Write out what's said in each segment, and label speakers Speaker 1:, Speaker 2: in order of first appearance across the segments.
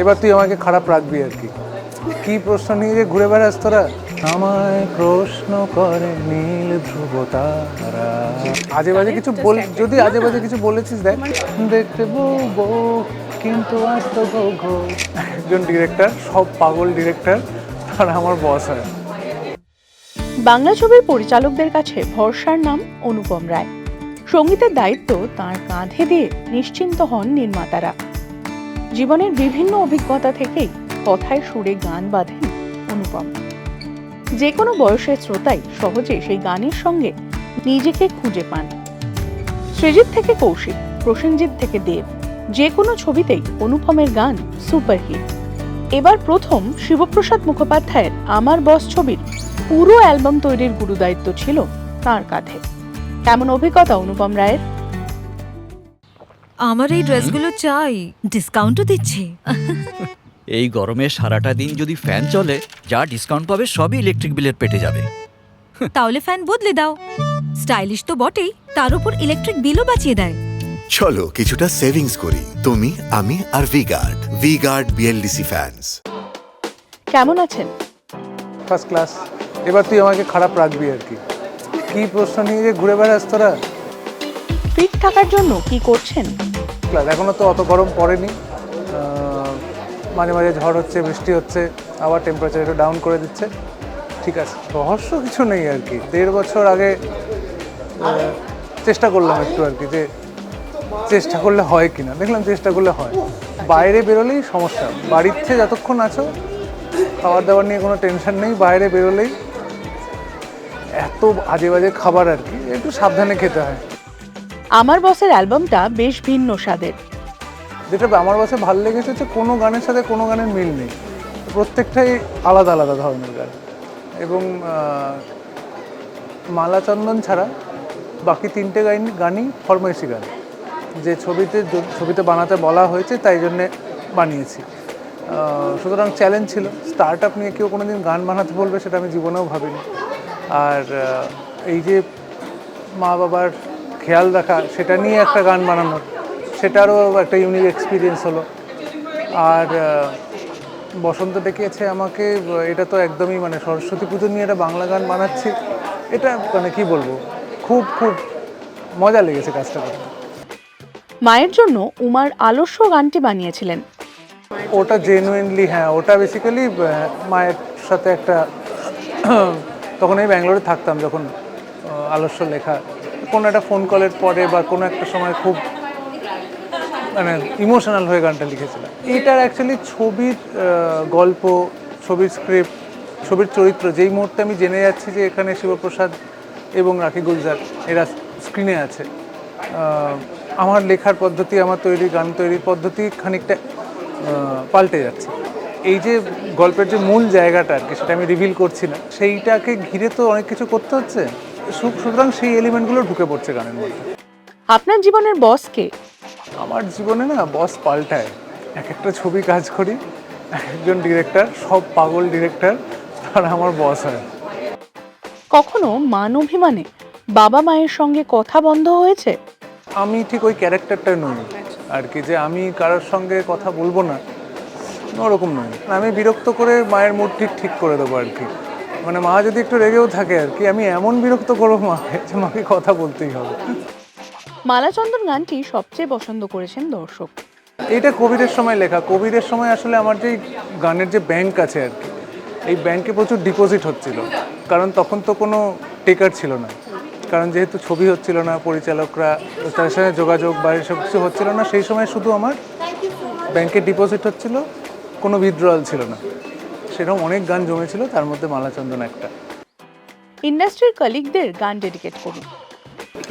Speaker 1: এবার তুই আমাকে খারাপ রাখবি আর কি। কি প্রশ্ন নিয়ে যে ঘুরে বেড়াস তোরা? আমায় প্রশ্ন করে নীল ধ্রুব তারা। আজে বাজে কিছু বল যদি আজে বাজে কিছু বলেছিস দেখ। দেখতে বউ বউ কিন্তু আজ তো গো গো একজন ডিরেক্টর সব পাগল ডিরেক্টর তারা আমার বস হয়।
Speaker 2: বাংলা ছবির পরিচালকদের কাছে ভরসার নাম অনুপম রায়। সঙ্গীতের দায়িত্ব তার কাঁধে দিয়ে নিশ্চিন্ত হন নির্মাতারা। জীবনের বিভিন্ন অভিজ্ঞতা থেকেই কথায় সুরে গান বাঁধেন অনুপম। যে কোনো বয়সের শ্রোতাই সহজে সেই গানের সঙ্গে নিজেকে খুঁজে পান। সৃজিত থেকে কৌশিক, প্রসেনজিৎ থেকে দেব, যে কোনো ছবিতেই অনুপমের গান সুপারহিট। এবার প্রথম শিবপ্রসাদ মুখোপাধ্যায়ের আমার বস ছবির পুরো অ্যালবাম তৈরির গুরুদায়িত্ব ছিল তার কাঁধে। কেমন অভিজ্ঞতা অনুপম রায়ের
Speaker 3: আমার এই ড্রেসগুলো চাই। ডিসকাউন্টও দিচ্ছে।
Speaker 4: এই গরমে সারাটা দিন যদি ফ্যান চলে যা ডিসকাউন্ট পাবে সবই ইলেকট্রিক বিলের পেটে যাবে।
Speaker 3: তাহলে ফ্যান বদলে দাও। স্টাইলিশ তো বটেই তার উপর ইলেকট্রিক বিলও বাঁচিয়ে দেয়।
Speaker 5: চলো কিছুটা সেভিংস করি তুমি আমি আর V guard V guard BLDC fans
Speaker 2: কেমন আছেন?
Speaker 1: ফার্স্ট ক্লাস এবার তুই আমাকে খারাপ রাখবি আর কি। কি প্রশ্ন নিয়ে যে ঘুরে বেড়াস তোরা?
Speaker 2: ফিট থাকার জন্য কি করছেন?
Speaker 1: ক্লাস এখনও তো অত গরম পড়েনি। মাঝে মাঝে ঝড় হচ্ছে, বৃষ্টি হচ্ছে, আবার টেম্পারেচার একটু ডাউন করে দিচ্ছে। ঠিক আছে, রহস্য কিছু নেই আর কি। দেড় বছর আগে চেষ্টা করলাম একটু আর কি যে চেষ্টা করলে হয় কি না। দেখলাম চেষ্টা করলে হয়। বাইরে বেরোলেই সমস্যা। বাড়িতে যতক্ষণ আছো খাবার দাবার নিয়ে কোনো টেনশন নেই, বাইরে বেরোলেই এত আজে বাজে খাবার আর কি। একটু সাবধানে খেতে হয়।
Speaker 2: আমার বসের অ্যালবামটা বেশ ভিন্ন স্বাদের।
Speaker 1: যেটা আমার কাছে ভালো লেগেছে হচ্ছে কোনো গানের সাথে কোনো গানের মিল নেই। প্রত্যেকটাই আলাদা আলাদা ধরনের গান। এবং মালা চন্দন ছাড়া বাকি তিনটে গান গানই ফরমাইশি গান। যে ছবিতে ছবিতে বানাতে বলা হয়েছে তাই জন্যে বানিয়েছি। সুতরাং চ্যালেঞ্জ ছিল। স্টার্ট আপ নিয়ে কেউ কোনো দিন গান বানাতে বলবে সেটা আমি জীবনেও ভাবিনি। আর এই যে মা বাবার খেয়াল রাখা সেটা নিয়ে একটা গান বানানোর। সেটারও একটা ইউনিক এক্সপিরিয়েন্স হলো। আর বসন্ত ডেকেছে আমাকে এটা তো একদমই মানে সরস্বতী পুজো নিয়ে একটা বাংলা গান বানাচ্ছি। এটা মানে কি বলব খুব খুব মজা লেগেছে কাজটা করতে।
Speaker 2: মায়ের জন্য উমার আলস্য গানটি বানিয়েছিলেন।
Speaker 1: ওটা জেনুইনলি হ্যাঁ ওটা বেসিক্যালি মায়ের সাথে একটা তখন আমি ব্যাঙ্গালোরে থাকতাম যখন আলস্য লেখা কোনো একটা ফোন কলের পরে বা কোনো একটা সময় খুব মানে ইমোশনাল হয়ে গানটা লিখেছিলাম। এইটার অ্যাকচুয়ালি ছবির গল্প, ছবির স্ক্রিপ্ট ছবির চরিত্র, যেই মুহূর্তে আমি জেনে যাচ্ছি যে এখানে শিবপ্রসাদ এবং রাখি গুলজার, এরা স্ক্রিনে আছে। আমার লেখার পদ্ধতি, আমার তৈরি, গান তৈরির পদ্ধতি খানিকটা পাল্টে যাচ্ছে। এই যে গল্পের যে মূল জায়গাটা আর কি, সেটা আমি রিভিল করছি না। সেইটাকে ঘিরে তো অনেক কিছু করতে হচ্ছে? সুতরাং সেই এলিমেন্টগুলো ঢুকে পড়ছে গানের মধ্যে।
Speaker 2: আপনার জীবনের বসকে
Speaker 1: আমার জীবনে না বস পাল্টায়। এক একটা ছবি কাজ করি এক একজন ডিরেক্টর সব পাগল ডিরেক্টর তারা আমার বস হয়।
Speaker 2: কখনো মান অভিমানে বাবা মায়ের সঙ্গে কথা বন্ধ হয়েছে?
Speaker 1: আমি ঠিক ওই ক্যারেক্টারটা নই। আর কি যে আমি কারোর সঙ্গে কথা বলব না ওরকম নয় আমি বিরক্ত করে মায়ের মুড ঠিক ঠিক করে দেবো আর কি। মানে মা যদি একটু রেগেও থাকে আর কি আমি এমন বিরক্ত করব মাকে যে মাকে কথা বলতেই হবে।
Speaker 2: মালাচন্দন গানটি সবচেয়ে পছন্দ করেছেন দর্শক।
Speaker 1: এটা কোভিডের সময় লেখা। কোভিডের সময় আসলে আমার যে গানের যে ব্যাংক আছে আর কি এই ব্যাংকে প্রচুর ডিপোজিট হচ্ছিল। কারণ তখন তো কোনো টেকার ছিল না। কারণ যেহেতু ছবি হচ্ছিল না পরিচালকরা তাদের সাথে যোগাযোগ বা এসব কিছু হচ্ছিল না সেই সময় শুধু আমার ব্যাংকে ডিপোজিট হচ্ছিল কোনো উইথড্রয়াল ছিল না। সেরকম অনেক গান জমেছিল তার মধ্যে মালাচন্দন একটা।
Speaker 2: ইন্ডাস্ট্রির কলিগদের গান ডেডিকেট করুন।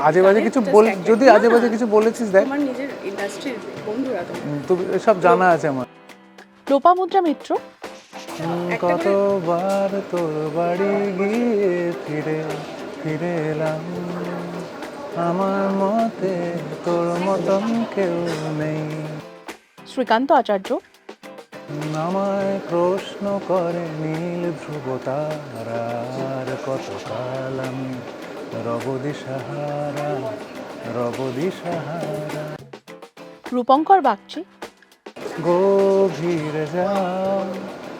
Speaker 1: আজে বাজে কিছু বল যদি আজে বাজে কিছু বলেছিস দেখ।
Speaker 6: আমার নিজের ইন্ডাস্ট্রির বন্ধুরা তো।
Speaker 1: এসব জানা আছে আমার।
Speaker 2: লোপামুদ্রা মিত্র।
Speaker 1: কতবার তোর বাড়ি গিয়ে ফিরে ফিরে এলাম আমার মতে তোর মতন কেউ নেই।
Speaker 2: শ্রীকান্ত আচার্য।
Speaker 1: আমায় প্রশ্ন করে নীল ধ্রুব তারার কতকাল আমি রবদি সাহারা রবদি সাহারা।
Speaker 2: রূপঙ্কর বাগচি।
Speaker 1: গভীর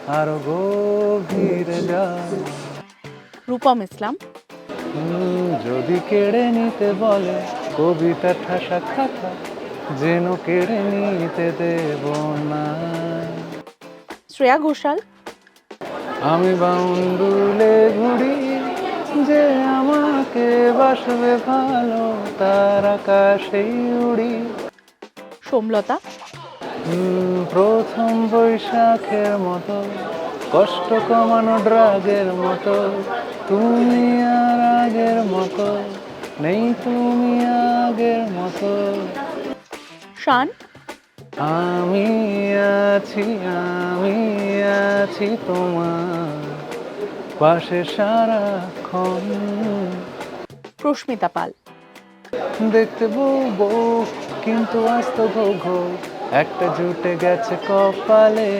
Speaker 1: আরও গভীরে যায়
Speaker 2: রূপম ইসলাম।
Speaker 1: যদি কেড়ে নিতে বলে কবিতা ঠাসা খাতা যেন কেড়ে নিতে দেব না।
Speaker 2: শ্রেয়া ঘোষাল?
Speaker 1: আমি বাউন্ডুলে ঘুরি যে আমাকে বাসবে ভালো তার আকাশেই উড়ি।
Speaker 2: সোমলতা?
Speaker 1: প্রথম বৈশাখের মতো কষ্ট কমানো ড্রাগের মতো তুমি আর আগের মতো নেই তুমি আগের মতো।
Speaker 2: শান?
Speaker 1: আমি আছি আমি আছি তোমার পাশে সারাক্ষণ।
Speaker 2: প্রস্মিতা পাল।
Speaker 1: দেখতে বউ কিন্তু আস্ত বৌ ঘো একটা জুটে গেছে কপালে।